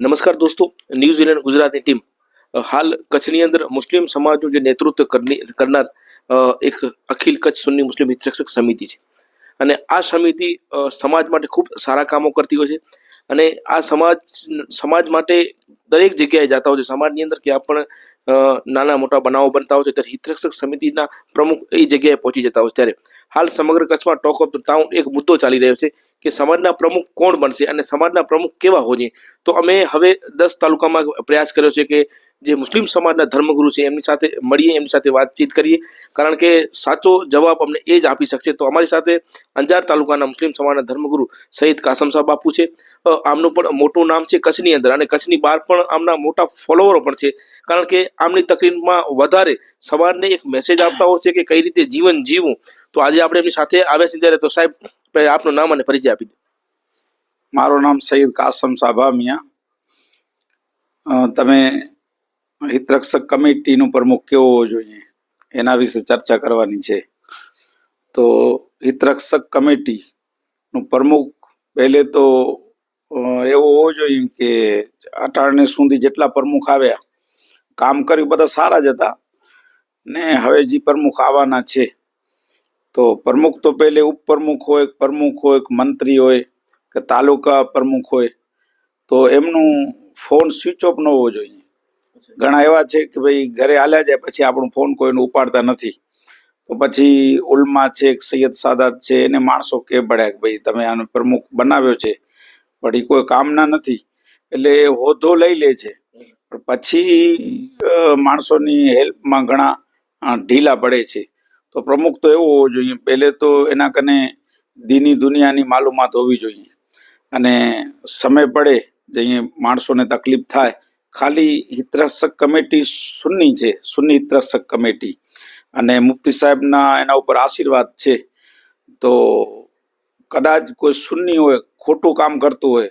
નમસ્કાર દોસ્તો ન્યૂઝીલેન્ડ ગુજરાતની ટીમ હાલ કચ્છની અંદર મુસ્લિમ સમાજનું જે નેતૃત્વ કરની, કરનાર એક અખિલ કચ્છ સુન્ની મુસ્લિમ હિતરક્ષક સમિતિ છે. અને આ સમિતિ સમાજ માટે ખૂબ સારા કામો કરતી હોય છે. અને આ સમાજ સમાજ માટે દરેક જગ્યાએ જતા હોય છે. સમાજની અંદર ક્યાં પણ નાના મોટા બનાવો બનતા હોય છે, ત્યારે હિતરક્ષક સમિતિના પ્રમુખ એ જગ્યાએ પહોંચી જતા હોય છે. ત્યારે હાલ સમગ્ર કચ્છમાં ટોક ઓફ ધ ટાઉન એક મુદ્દો ચાલી રહ્યો છે કે સમાજના પ્રમુખ કોણ બનશે અને સમાજના પ્રમુખ કેવા હોઈએ તો અમે હવે દસ તાલુકામાં પ્રયાસ કર્યો છે કે જે મુસ્લિમ સમાજના ધર્મગુરુ છે એમની સાથે મળીએ, એમની સાથે વાતચીત કરીએ. કારણ કે સાચો જવાબ અમને એ જ આપી શકશે. તો અમારી સાથે અંજાર તાલુકાના મુસ્લિમ સમાજના ધર્મગુરુ સહિત કાસમ સાહેબ બાપુ છે. આમનું પણ મોટું નામ છે કચ્છની અંદર અને કચ્છની બહાર પણ આમના મોટા ફોલોવરો પણ છે. કારણ કે આમની તકલીફમાં વધારે સમાજને એક મેસેજ આપતા હોય છે કે કઈ રીતે જીવન જીવવું. તો આજે આપણે એમની સાથે આવ્યા છીએ ત્યારે તો સાહેબ આપનું નામ અને પરિચય આપી દે. મારું નામ સઈદ કાસમ સાભા મિયા તમે હિતરક્ષક કમિટીનું પ્રમુખ કેવો હોવો જોઈએ? એના વિશે ચર્ચા કરવાની છે. તો હિતરક્ષક કમિટીનું પ્રમુખ પહેલે તો એવો હોવો જોઈએ કે અટાણે સુધી જેટલા પ્રમુખ આવ્યા, કામ કર્યું બધા સારા જ હતા. ને હવે જે પ્રમુખ આવવાના છે તો પ્રમુખ તો પહેલે ઉપપ્રમુખ હોય પ્રમુખ હોય મંત્રી હોય કે તાલુકા પ્રમુખ હોય તો એમનું ફોન સ્વિચ ઓફ ન હોવો જોઈએ. ઘણા એવા છે કે ભાઈ ઘરે હાલ્યા જાય પછી આપણું ફોન કોઈને ઉપાડતા નથી. તો પછી ઉલમા છે એક સૈયદ સાદાત છે એને માણસો કે પડ્યા કે ભાઈ તમે આનો પ્રમુખ બનાવ્યો છે પણ એ કોઈ કામના નથી. એટલે એ હોદ્દો લઈ લે છે. પણ પછી માણસોની હેલ્પમાં ઘણા ઢીલા પડે છે. તો પ્રમુખ તો એવો હોવો જોઈએ. પહેલે તો એના કને દીની દુનિયાની માલુમાત હોવી જોઈએ. અને સમય પડે જઈએ માણસોને તકલીફ થાય, ખાલી હિતરક્ષક કમિટી સુન્ની છે, સુન્ની હિતરક્ષક કમિટી. અને મુફ્તી સાહેબના એના ઉપર આશીર્વાદ છે. તો કદાચ કોઈ સુન્ની હોય, ખોટું કામ કરતું હોય,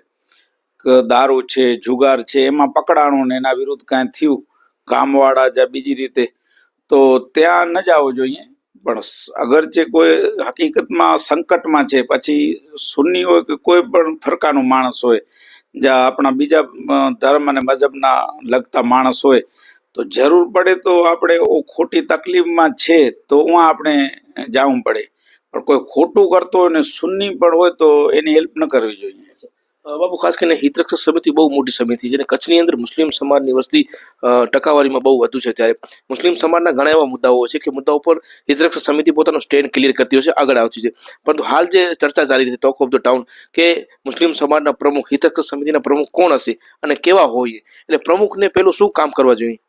કે દારૂ છે, જુગાર છે, એમાં પકડાણું ને એના વિરુદ્ધ કાંઈ થયું કામવાળા જ્યાં બીજી રીતે, તો ત્યાં ન જવું જોઈએ. પણ અગર જે કોઈ હકીકતમાં સંકટમાં છે, પછી સુન્ની હોય કે કોઈ પણ ફરકાનું માણસ હોય જ્યાં આપણા બીજા ધર્મ અને મજહબના લગતા માણસ હોય, તો જરૂર પડે તો આપણે ખોટી તકલીફમાં છે, તો ઉहाँ આપણે જવું પડે. પણ કોઈ ખોટું કરતો હોય ને સુન્ની પણ હોય તો એની હેલ્પ ન કરવી જોઈએ. બાબુ ખાસ કરીને હિતરક્ષક સમિતિ બહુ મોટી સમિતિ છે. અને કચ્છની અંદર મુસ્લિમ સમાજની વસ્તી ટકાવારીમાં બહુ વધુ છે ત્યારે. મુસ્લિમ સમાજના ઘણા એવા મુદ્દાઓ છે કે મુદ્દાઓ પર હિતરક્ષક સમિતિ પોતાનો સ્ટેન્ડ ક્લિયર કરતી હોય છે, આગળ આવતી છે. પરંતુ હાલ જે ચર્ચા ચાલી રહી છે ટોક ઓફ ધ ટાઉન કે મુસ્લિમ સમાજના પ્રમુખ, હિતરક્ષક સમિતિના પ્રમુખ કોણ હશે અને કેવા હોય, એટલે પ્રમુખને પેલું શું કામ કરવા જોઈએ?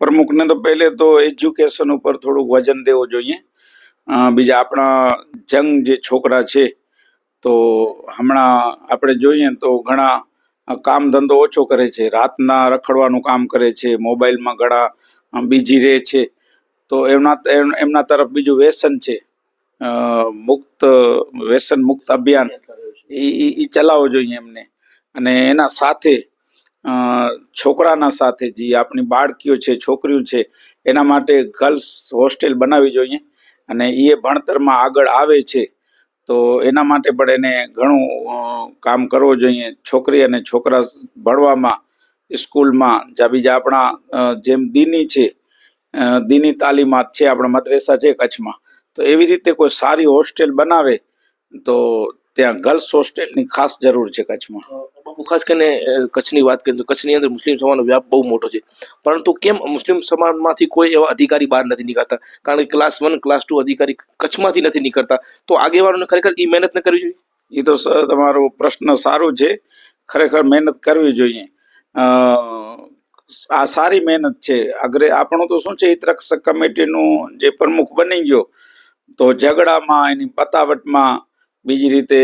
પ્રમુખને તો પહેલે તો એજ્યુકેશન ઉપર થોડુંક વજન દેવું જોઈએ. બીજા આપણા જંગ જે છોકરા છે તો હમણાં આપણે જોઈએ તો ઘણા કામ ધંધો ઓછો કરે છે. રાતના રખડવાનું કામ કરે છે. મોબાઈલમાં ઘણા બીજી રહે છે. તો એમના એમ- એમના તરફ બીજું વ્યસન છે. મુક્ત, વ્યસન મુક્ત અભિયાન. એ એ ચલાવવો જોઈએ એમને. અને એના સાથે છોકરાના સાથે જે આપણી બાળકીઓ છે, છોકરીઓ છે, એના માટે ગર્લ્સ હોસ્ટેલ બનાવવી જોઈએ. અને એ ભણતરમાં આગળ આવે છે. તો એના માટે પણ એને ઘણું કામ કરવું જોઈએ. છોકરી અને છોકરા ભણવામાં, સ્કૂલમાં, જ્યાં બીજા આપણા જેમ દીની છે દીની તાલીમાત છે, આપણા મદ્રેસા છે કચ્છમાં, તો એવી રીતે કોઈ સારી હોસ્ટેલ બનાવે, તો ત્યાં ગર્લ્સ હોસ્ટેલની ખાસ જરૂર છે કચ્છમાં. બાબુ ખાસ કરીને કચ્છની વાત કરીએ તો કચ્છની અંદર મુસ્લિમ સમાજનો વ્યાપ બહુ મોટો છે. પરંતુ કેમ મુસ્લિમ સમાજમાંથી કોઈ એવા અધિકારી બહાર નથી નીકળતા? કારણ કે ક્લાસ વન ક્લાસ ટુ અધિકારી કચ્છમાંથી નથી નીકળતા. તો આગેવાનોને ખરેખર એ મહેનત ન કરવી જોઈએ? એ તો તમારો પ્રશ્ન સારો છે. ખરેખર મહેનત કરવી જોઈએ. આ સારી મહેનત છે. અગ્રે આપણું તો શું છે? હિતરક્ષક કમિટીનું જે પ્રમુખ બની ગયો તો ઝઘડામાં એની પતાવટમાં બીજી રીતે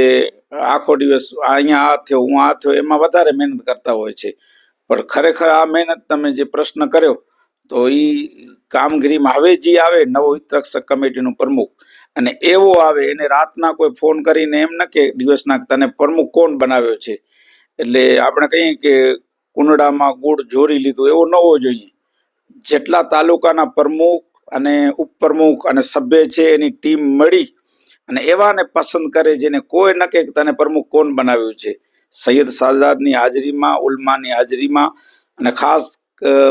આખો દિવસ અહીંયા આ થયો, હું આ થયો, એમાં વધારે મહેનત કરતા હોય છે. પણ ખરેખર આ મહેનત તમે જે પ્રશ્ન કર્યો, તો એ કામગીરીમાં હવે જે આવે નવો વિતરક્ષક કમિટીનું પ્રમુખ, અને એવો આવે, એને રાતના કોઈ ફોન કરીને એમ ન કે દિવસના તને પ્રમુખ કોણ બનાવ્યો છે. એટલે આપણે કહીએ કે કુંડળામાં ગુડ જોરી લીધું, એવો ન હોવો જોઈએ. જેટલા તાલુકાના પ્રમુખ અને ઉપપ્રમુખ અને સભ્ય છે, એની ટીમ મળી અને એવાને પસંદ કરે જેને કોઈ ન કે તને પ્રમુખ કોણ બનાવ્યું છે. સૈયદ સાદાતની હાજરીમાં, ઉલમાની હાજરીમાં અને ખાસ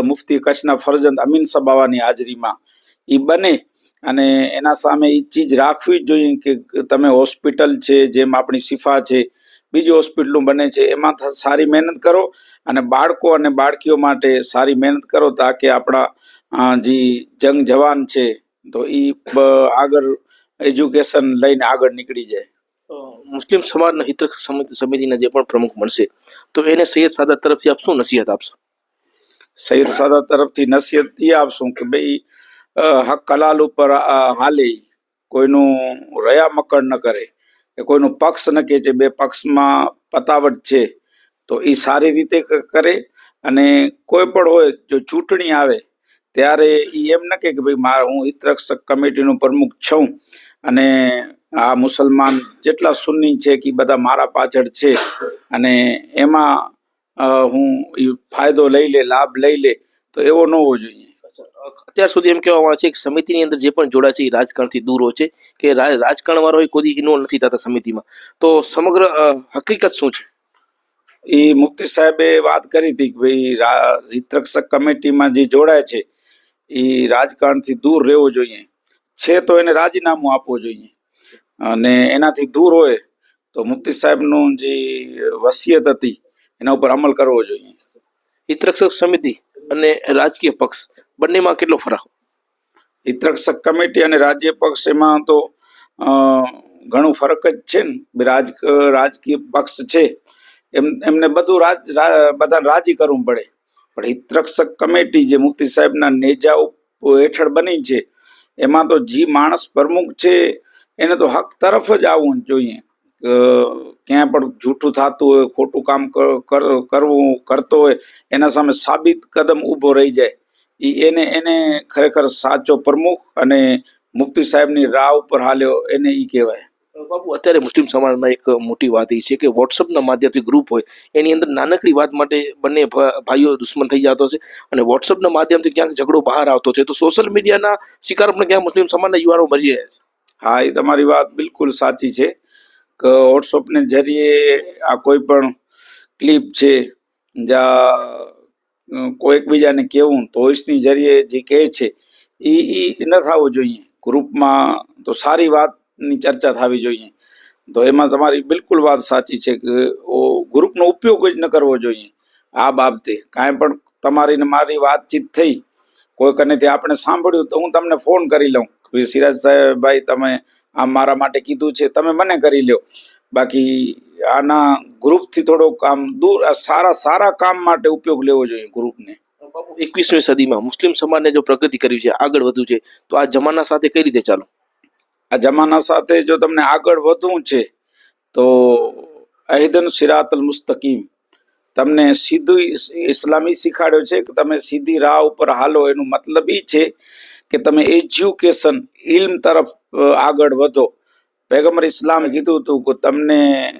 મુફતી કચ્છના ફરજંદ અમીન સબાવાની હાજરીમાં. એ બને અને એના સામે એ ચીજ રાખવી જ જોઈએ કે તમે હોસ્પિટલ છે, જેમ આપણી શિફા છે, બીજી હોસ્પિટલું બને છે, એમાં સારી મહેનત કરો અને બાળકો અને બાળકીઓ માટે સારી મહેનત કરો તાકે આપણા જે, જંગ જવાન છે. તો એ આગળ એજ્યુકેશન લઈને આગળ નીકળી જાય. મુસ્લિમ સમાજના સમિતિ સમિતિના જે પણ પ્રમુખ બનશે તો એને સૈયદ સાદા તરફથી આપ શું નસીહત આપશો? સૈયદ સાદા તરફથી નસીહત એ આપશું કે ભાઈ હક કલાલ ઉપર હાલે કોઈનું રયા મકડ ન કરે કે કોઈનું પક્ષ ન કે છે બે પક્ષમાં પતાવટ છે તો એ સારી રીતે કરે અને કોઈ પણ હોય જો ચૂંટણી આવે ત્યારે એ એમ ન કે ભાઈ મારે હું હિતરક્ષક કમિટીનો પ્રમુખ છું અને આ મુસલમાન જેટલા સુન્ની છે કે બધા મારા પાછળ છે અને એમાં હું એ ફાયદો લઈ લે લાભ લઈ લે તો એવો ન હોવો જોઈએ. અત્યાર સુધી એમ કહેવામાં આવે છે કે સમિતિની અંદર જે પણ જોડાય છે એ રાજકારણથી દૂર હોય છે કે રાજકારણ વાળો કોઈ ઇન્વોલ્વ નથી થતા સમિતિમાં. તો સમગ્ર હકીકત શું છે? એ મુફ્તી સાહેબે વાત કરી હતી કે ભાઈ હિતરક્ષક કમિટીમાં જે જોડાય છે એ રાજકારણથી દૂર રહેવો જોઈએ. છે તો એને રાજીનામું આપવું જોઈએ. અને એનાથી દૂર હોય તો મુફ્તી સાહેબનું જે વસિયત હતી એના ઉપર અમલ કરવો જોઈએ. હિતરક્ષક સમિતિ અને રાજકીય પક્ષ બંનેમાં કેટલો ફરક? હિતરક્ષક કમિટી અને રાજ્ય પક્ષ એમાં તો ઘણો ફરક જ છે ને. રાજ રાજકીય પક્ષ છે. એમ એમને બધું રાજ બધા બધાને રાજી કરવું પડે. પણ હિતરક્ષક કમિટી જે મુક્તિ સાહેબના નેજા હેઠળ બની છે, એમાં તો જે માણસ પ્રમુખ છે, એને તો હક તરફ જ આવવું જોઈએ. ક્યાંય પણ જૂઠું થતું હોય, ખોટું કામ કર- કર- કરવું, કરતો હોય, એના સામે સાબિત કદમ ઊભો રહી જાય. એ એને એને ખરેખર સાચો પ્રમુખ અને મુક્તિ સાહેબની રાહ ઉપર હાલ્યો એને એ કહેવાય. બાબુ, અત્યારે મુસ્લિમ સમાજમાં એક મોટી વાત એ છે કે વોટ્સઅપના માધ્યમથી ગ્રુપ હોય, એની અંદર નાનકડી વાત માટે બંને ભાઈઓ દુશ્મન થઈ જતો છે અને વોટ્સઅપના માધ્યમથી ક્યાંક ઝઘડો બહાર આવતો છે, તો સોશિયલ મીડિયાના શિકાર પણ ક્યાંક મુસ્લિમ સમાજના યુવાનો મરી રહ્યા છે? હા, એ તમારી વાત બિલકુલ સાચી છે કે વોટ્સઅપને જરીએ આ કોઈ પણ ક્લિપ છે જ્યાં કોઈ એકબીજાને કહેવું તો વોઇસની જરીએ જે કહે છે એ એ ન થવું જોઈએ. ગ્રુપમાં તો સારી વાતની ચર્ચા થવી જોઈએ. તો એમાં તમારી બિલકુલ વાત સાચી છે કે ઓ ગ્રુપનો ઉપયોગ જ ન કરવો જોઈએ આ બાબતે. કાંઈ પણ તમારી ને મારી વાતચીત થઈ કોઈ કનેથી આપણે સાંભળ્યું તો હું તમને ફોન કરી લઉં કે સિરાજ સાહેબ ભાઈ તમે આ મારા માટે કીધું છે, તમે મને કરી લ્યો. બાકી આના ગ્રુપથી થોડોક આમ દૂર સારા સારા કામ માટે ઉપયોગ લેવો જોઈએ ગ્રુપને. એકવીસમી સદીમાં મુસ્લિમ સમાજને જો પ્રગતિ કરી છે, આગળ વધ્યું છે, તો આ જમાના સાથે કઈ રીતે ચાલો? આ જમાના સાથે જો તમને આગળ વધવું છે, તો અહિદન સિરાતલ મુસ્તકીમ. તમને સીધું ઇસ- ઇસ્લામી શીખાડ્યો છે કે તમે સીધી રાહ ઉપર હાલો. એનું મતલબ એ છે કે તમે એજ્યુકેશન ઇલ્મ તરફ આગળ વધો. પેગમ્બર ઇસ્લામે કીધું હતું કે તમને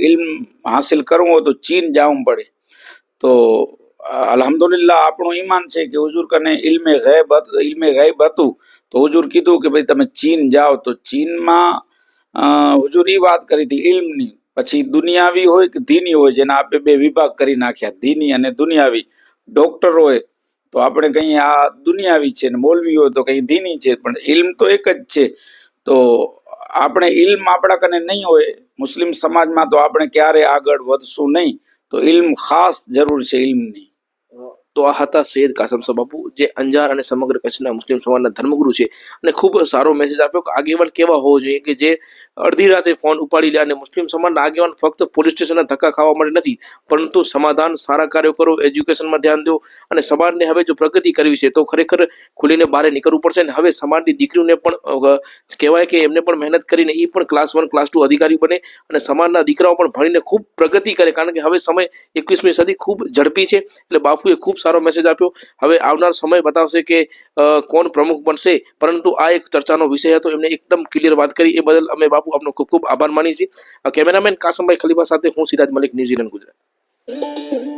ઇલ્મ હાસિલ કરવું હોય તો ચીન જવું પડે. તો અલહમદુલિલ્લાહ આપણું ઈમાન છે કે હુજુર કને ઇલ્મે ગૈબ ઇલ્મે ગૈબ હતું. તો હુજુર કીધું કે ભાઈ તમે ચીન જાઓ. તો ચીનમાં હુજુર એ વાત કરી હતી ઇલ્મની પછી દુનિયાવી હોય કે ધીની હોય, જેના આપણે બે વિભાગ કરી નાખ્યા, ધીની અને દુનિયાવી. ડોક્ટર હોય તો આપણે કહીએ આ દુનિયાવી છે ને મોલવી હોય તો કંઈ ધીની છે, પણ ઇલ્મ તો એક જ છે. તો આપણે ઇલ્મ આપણા કને નહીં હોય. મુસ્લિમ સમાજમાં તો આપણે ક્યારે આગળ વધશું નહીં. તો ઇલ્મ ખાસ જરૂર છે ઇલ્મની તો આ હતા સૈયદ કાસમ સાહેબ બાપુ જે અંજાર અને સમગ્ર કચ્છના મુસ્લિમ સમાજના ધર્મગુરુ છે. અને ખૂબ સારો મેસેજ આપ્યો કે આગેવાન કેવા હોવો જોઈએ કે જે અડધી રાતે ફોન ઉપાડી લે અને મુસ્લિમ સમાજના આગેવાન ફક્ત પોલીસ સ્ટેશનના ધક્કા ખાવા માટે નથી, પરંતુ સમાધાન, સારા કાર્યો કરો એજ્યુકેશનમાં ધ્યાન દો અને સમાજને હવે જો પ્રગતિ કરવી છે તો ખરેખર ખુલીને બહાર નીકળવું પડશે અને હવે સમાજની દીકરીઓને પણ કહેવાય કે એમને પણ મહેનત કરીને એ પણ ક્લાસ વન ક્લાસ ટુ અધિકારી બને અને સમાજના દીકરાઓ પણ ભણીને ખૂબ પ્રગતિ કરે. કારણ કે હવે સમય એકવીસમી સદી ખૂબ ઝડપી છે, એટલે બાપુએ ખૂબ સારો મેસેજ આપ્યો. હવે આવનાર સમય બતાવશે કે કોણ પ્રમુખ બનશે. પરંતુ આ એક ચર્ચાનો વિષય હતો. એમને એકદમ ક્લિયર વાત કરી. એ બદલ અમે બાપુ આપનો ખૂબ ખૂબ આભાર માની છીએ. કેમેરામેન કાસમભાઈ ખલીફા સાથે હું સિરાજ મલિક, ન્યૂઝીલેન્ડ, ગુજરાત.